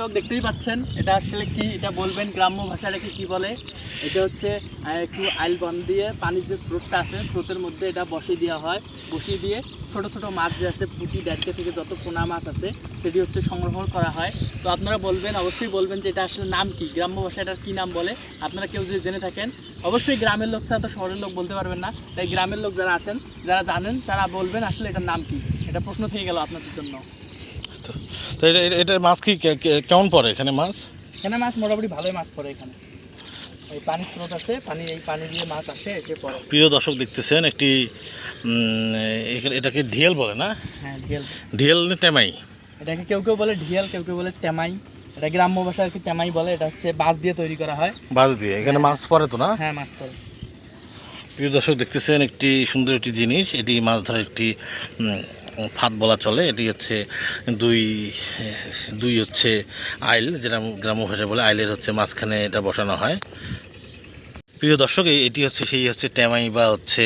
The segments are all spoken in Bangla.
দর্শক দেখতেই পাচ্ছেন, এটা আসলে কি, এটা বলবেন গ্রাম্য ভাষায় এটাকে কি বলে? এটা হচ্ছে একটু আইল বন দিয়ে পানির যে স্রোতটা আছে, স্রোতের মধ্যে এটা বসিয়ে দেওয়া হয়। বসিয়ে দিয়ে ছোট ছোট মাছ যে আছে, পুঁটি ডাটকে থেকে যত পোনা মাছ আছে, সেটি হচ্ছে সংগ্রহ করা হয়। তো আপনারা বলবেন, অবশ্যই বলবেন যে এটা আসলে নাম কি? গ্রাম্য ভাষায় এটার কী নাম বলে? আপনারা কেউ যদি জেনে থাকেন, অবশ্যই গ্রামের লোক ছাড়া তো শহরের লোক বলতে পারবেন না। তাই গ্রামের লোক যারা আছেন, যারা জানেন, তারা বলবেন আসলে এটার নাম কি? এটা প্রশ্ন থেকে গেল আপনাদের জন্য। তো তো এটা এটা- মাছ কি কেমন পড়ে এখানে মাছ? এখানে মাছ মোটামুটি ভালোই মাছ পড়ে এখানে। এই পানির স্রোত আছে পানি এই পানি দিয়ে মাছ আসে এসে পড়ে। প্রিয় দর্শক দেখতেছেন একটি এখানে- এটাকে ঢিয়েল বলে না? হ্যাঁ ঢিয়াল। ঢিয়েল টেমাই? এটাকে কেউ কেউ বলে ঢিয়াল কেউ কেউ বলে টেমাই। এটা গ্রাম্য ভাষায় আর কি টেমাই বলে এটা হচ্ছে বাঁশ দিয়ে তৈরি করা হয়। বাজ দিয়ে এখানে মাছ পড়ে তো না? হ্যাঁ মাছ পড়ে। প্রিয় দর্শক দেখতেছেন একটি সুন্দর একটি জিনিস এটি মাছ ধরার একটি ফাঁদ বলা চলে। এটি হচ্ছে দুই দুই হচ্ছে আইল, যেটা গ্রাম্য ভাষায় বলে আইলের হচ্ছে মাঝখানে এটা বসানো হয়। প্রিয় দর্শক এটি হচ্ছে সেই হচ্ছে ট্যামাই বা হচ্ছে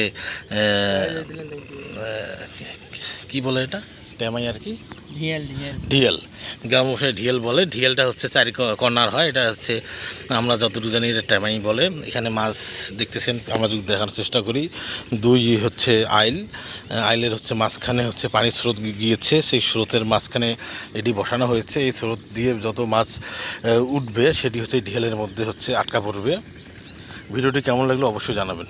কি বলে এটা? ট্যামাই আর কি? ঢিয়াল গ্রাম ভাষায় ঢিয়েল বলে। ঢিয়েলটা হচ্ছে চারি কর্নার হয়। এটা হচ্ছে আমরা যতটুকু জানি এটা ট্যামাই বলে। এখানে মাছ দেখতেছেন, আমরা যদি দেখানোর চেষ্টা করি। দুই হচ্ছে আইল। আইলের হচ্ছে মাঝখানে হচ্ছে পানির স্রোত গিয়েছে। সেই স্রোতের মাঝখানে এটি বসানো হয়েছে। এই স্রোত দিয়ে যত মাছ উঠবে, সেটি হচ্ছে ঢিয়েলের মধ্যে হচ্ছে আটকা পড়বে। ভিডিওটি কেমন লাগল অবশ্যই জানাবেন।